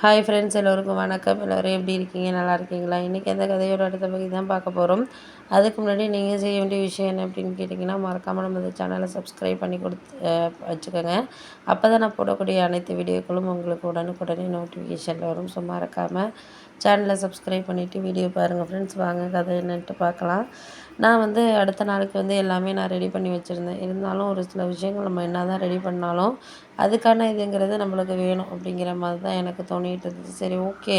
Hi friends எல்லோருக்கும் வணக்கம். எல்லோரும் எப்படி இருக்கீங்க? நல்லா இருக்கீங்களா? இன்றைக்கி அந்த கதையோட அடுத்த பகுதி தான் பார்க்க போகிறோம் அதுக்கு முன்னாடி நீங்கள் செய்ய வேண்டிய விஷயம் என்ன அப்படின்னு கேட்டிங்கன்னா மறக்காமல் நம்ம சேனலை சப்ஸ்கிரைப் பண்ணி கொடுத்து வச்சுக்கோங்க. அப்போ தான் நான் போடக்கூடிய அனைத்து வீடியோக்களும் உங்களுக்கு உடனுக்குடனே நோட்டிஃபிகேஷனில் வரும். ஸோ மறக்காமல் சேனலை சப்ஸ்கிரைப் பண்ணிவிட்டு வீடியோ பாருங்கள் ஃப்ரெண்ட்ஸ் வாங்க கதை என்னன்ட்டு பார்க்கலாம். நான் வந்து அடுத்த நாளுக்கு வந்து எல்லாமே நான் ரெடி பண்ணி வச்சுருந்தேன். இருந்தாலும் ஒரு சில விஷயங்கள் நம்ம என்ன தான் ரெடி பண்ணாலும் அதுக்கான இதுங்கிறது நம்மளுக்கு வேணும் அப்படிங்கிற மாதிரி தான் எனக்கு தோணிகிட்டு இருந்துச்சு சரி ஓகே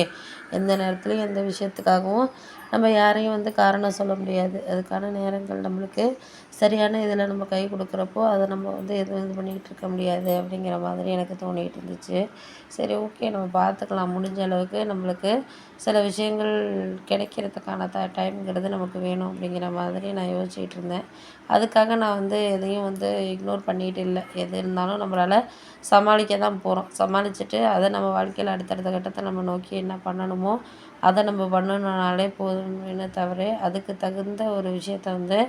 எந்த நேரத்துலையும் எந்த விஷயத்துக்காகவும் நம்ம யாரையும் வந்து காரணம் சொல்ல முடியாது. அதுக்கான நேரங்கள் நம்மளுக்கு சரியான இதில் நம்ம கை கொடுக்குறப்போ அதை நம்ம வந்து எதுவும் இது பண்ணிக்கிட்டு இருக்க முடியாது அப்படிங்கிற மாதிரி எனக்கு தோணிகிட்டு இருந்துச்சு. சரி ஓகே. நம்ம பார்த்துக்கலாம். முடிஞ்ச அளவுக்கு நம்மளுக்கு சில விஷயங்கள் கிடைக்கிறதுக்கான த டைம்ங்கிறது நமக்கு வேணும் அப்படிங்கிற மாதிரி நான் யோசிச்சுட்டு இருந்தேன். அதுக்காக நான் வந்து எதையும் வந்து இக்னோர் பண்ணிகிட்டு இல்லை. எது இருந்தாலும் நம்மளால் சமாளிக்க தான் போகிறோம் சமாளிச்சுட்டு அதை நம்ம வாழ்க்கையில் அடுத்தடுத்த கட்டத்தை நம்ம நோக்கி என்ன பண்ணணுமோ அதை நம்ம பண்ணணுனாலே போதும். தவிர அதுக்கு தகுந்த ஒரு விஷயத்த வந்து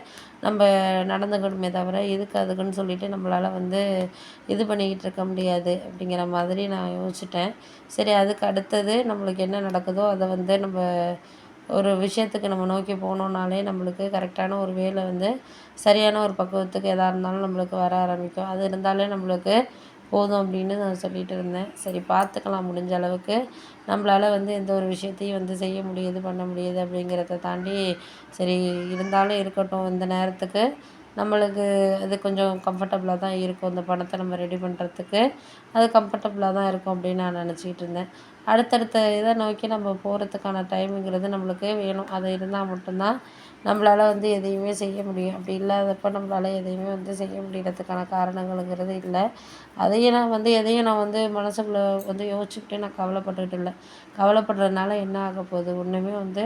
நம்ம நடந்துக்கணுமே தவிர இதுக்கு அதுக்குன்னு சொல்லிட்டு நம்மளால் வந்து இது பண்ணிக்கிட்டு இருக்க முடியாது அப்படிங்கிற மாதிரி நான் யோசிச்சிட்டேன். சரி அதுக்கு அடுத்தது நம்மளுக்கு என்ன நடக்குதோ அதை வந்து நம்ம ஒரு விஷயத்துக்கு நம்ம நோக்கி போனோம்னாலே நம்மளுக்கு கரெக்டான ஒரு வேலை வந்து சரியான ஒரு பக்குவத்துக்கு எதாக இருந்தாலும் நம்மளுக்கு வர ஆரம்பிக்கும். அது இருந்தாலே நம்மளுக்கு போதும் அப்படின்னு நான் சொல்லிகிட்டு இருந்தேன். சரி பார்த்துக்கலாம். முடிஞ்ச அளவுக்கு நம்மளால் வந்து எந்த ஒரு விஷயத்தையும் வந்து செய்ய முடியுது பண்ண முடியுது அப்படிங்கிறத தாண்டி சரி இருந்தாலும் இருக்கட்டும். இந்த நேரத்துக்கு நம்மளுக்கு அது கொஞ்சம் கம்ஃபர்டபுளாக தான் இருக்கும். இந்த பணத்தை நம்ம ரெடி பண்ணுறதுக்கு அது கம்ஃபர்டபுளாக தான் இருக்கும் அப்படின்னு நான் நினச்சிக்கிட்டு இருந்தேன். அடுத்தடுத்த இதை நோக்கி நம்ம போகிறதுக்கான டைமுங்கிறது நம்மளுக்கு வேணும். அது இருந்தால் மட்டும்தான் நம்மளால் வந்து எதையுமே செய்ய முடியும். அப்படி இல்லாதப்போ நம்மளால் எதையுமே வந்து செய்ய முடியறதுக்கான காரணங்களுங்கிறது இல்லை. அதையும் நான் வந்து எதையும் நான் வந்து மனசுக்குள்ளே வந்து யோசிச்சுக்கிட்டே நான் கவலைப்பட்டுக்கிட்டு இல்லை. கவலைப்படுறதுனால என்ன ஆக போகுது? ஒன்றுமே வந்து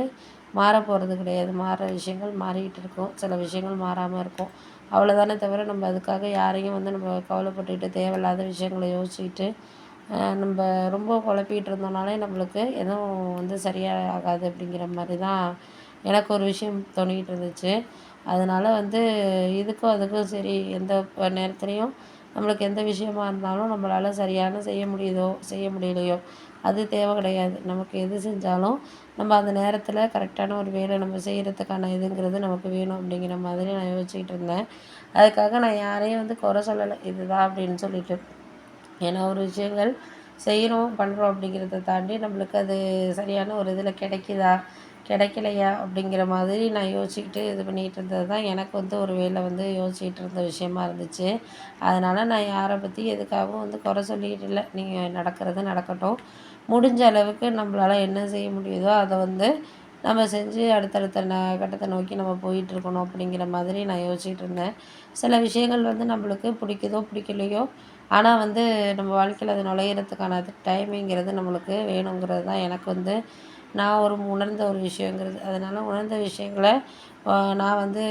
மாற போகிறது கிடையாது. மாற விஷயங்கள் மாறிக்கிட்டு இருக்கும். சில விஷயங்கள் மாறாமல் இருக்கும். அவ்வளோதானே தவிர நம்ம அதுக்காக யாரையும் வந்து நம்ம கவலைப்பட்டுக்கிட்டு தேவையில்லாத விஷயங்களை யோசிச்சுக்கிட்டு நம்ம ரொம்ப குழப்பிக்கிட்டு இருந்தோம்னாலே நம்மளுக்கு எதுவும் வந்து சரியாக ஆகாது அப்படிங்கிற மாதிரி தான் எனக்கு ஒரு விஷயம் தோணிக்கிட்டு இருந்துச்சு அதனால் வந்து இதுக்கும் அதுக்கும் சரி எந்த நேரத்துலேயும் நம்மளுக்கு எந்த விஷயமா இருந்தாலும் நம்மளால் சரியான செய்ய முடியுதோ செய்ய முடியலையோ அது தேவை கிடையாது. நமக்கு எது செஞ்சாலும் நம்ம அந்த நேரத்தில் கரெக்டான ஒரு வேலை நம்ம செய்கிறதுக்கான இதுங்கிறது நமக்கு வேணும் அப்படிங்கிற மாதிரி நான் யோசிச்சுக்கிட்டு இருந்தேன் அதுக்காக நான் யாரையும் வந்து குறை சொல்லலை. இதுதான் அப்படின்னு சொல்லிட்டு ஏன்னா ஒரு விஷயங்கள் செய்கிறோம் பண்ணுறோம் அப்படிங்கிறத தாண்டி நம்மளுக்கு அது சரியான ஒரு இதில் கிடைக்குதா கிடைக்கலையா அப்படிங்கிற மாதிரி நான் யோசிச்சுக்கிட்டு இது பண்ணிகிட்டு இருந்தது தான். எனக்கு வந்து ஒரு வேலை வந்து யோசிச்சுக்கிட்டு இருந்த விஷயமா இருந்துச்சு. அதனால் நான் யாரை பற்றி எதுக்காகவும் வந்து குறை சொல்லிக்கிட்டு இல்லை. நீங்கள் நடக்கிறது நடக்கட்டும். முடிஞ்ச அளவுக்கு நம்மளால் என்ன செய்ய முடியுதோ அதை வந்து நம்ம செஞ்சு அடுத்தடுத்த ந கட்டத்தை நோக்கி நம்ம போயிட்டுருக்கணும் அப்படிங்கிற மாதிரி நான் யோசிச்சுட்டு இருந்தேன். சில விஷயங்கள் வந்து நம்மளுக்கு பிடிக்குதோ பிடிக்கலையோ ஆனால் வந்து நம்ம வாழ்க்கையில் அது நுழையிறதுக்கான டைமிங்கிறது நம்மளுக்கு வேணுங்கிறது தான். எனக்கு வந்து நான் ஒரு உணர்ந்த ஒரு விஷயங்கிறது. அதனால் உணர்ந்த விஷயங்களை நான் வந்து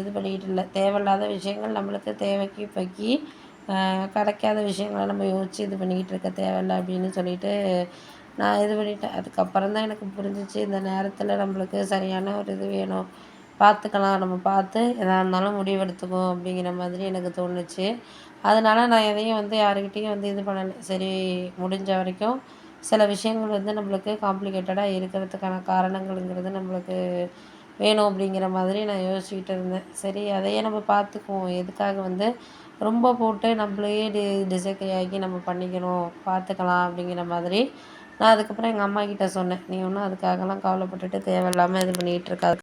இது பண்ணிக்கிட்டு இல்லை. தேவையில்லாத விஷயங்கள் நம்மளுக்கு தேவைக்கு இப்போக்கி கிடைக்காத விஷயங்களை நம்ம யோசித்து இது பண்ணிக்கிட்டு இருக்க தேவையில்ல அப்படின்னு சொல்லிட்டு நான் இது பண்ணிட்டேன். அதுக்கப்புறம் தான் எனக்கு புரிஞ்சிச்சு இந்த நேரத்தில் நம்மளுக்கு சரியான ஒரு இது வேணும். பார்த்துக்கலாம் நம்ம பார்த்து எதாக இருந்தாலும் முடிவெடுத்துக்குவோம் அப்படிங்கிற மாதிரி எனக்கு தோணுச்சு. அதனால் நான் எதையும் வந்து யாருக்கிட்டேயும் வந்து இது பண்ணலை. சரி முடிஞ்ச வரைக்கும் சில விஷயங்கள் வந்து நம்மளுக்கு காம்ப்ளிகேட்டடாக இருக்கிறதுக்கான காரணங்கள்ங்கிறது நம்மளுக்கு வேணும் அப்படிங்கிற மாதிரி நான் யோசிச்சுக்கிட்டு இருந்தேன். சரி அதையே நம்ம பார்த்துக்குவோம். எதுக்காக வந்து ரொம்ப போட்டு நம்மளையே டி டிசைக்கை ஆகி நம்ம பண்ணிக்கணும். பார்த்துக்கலாம் அப்படிங்கிற மாதிரி நான் அதுக்கப்புறம் எங்கள் அம்மா கிட்டே சொன்னேன். நீ ஒன்றும் அதுக்காகலாம் கவலைப்பட்டுட்டு தேவையில்லாமல் இது பண்ணிகிட்டு இருக்காது.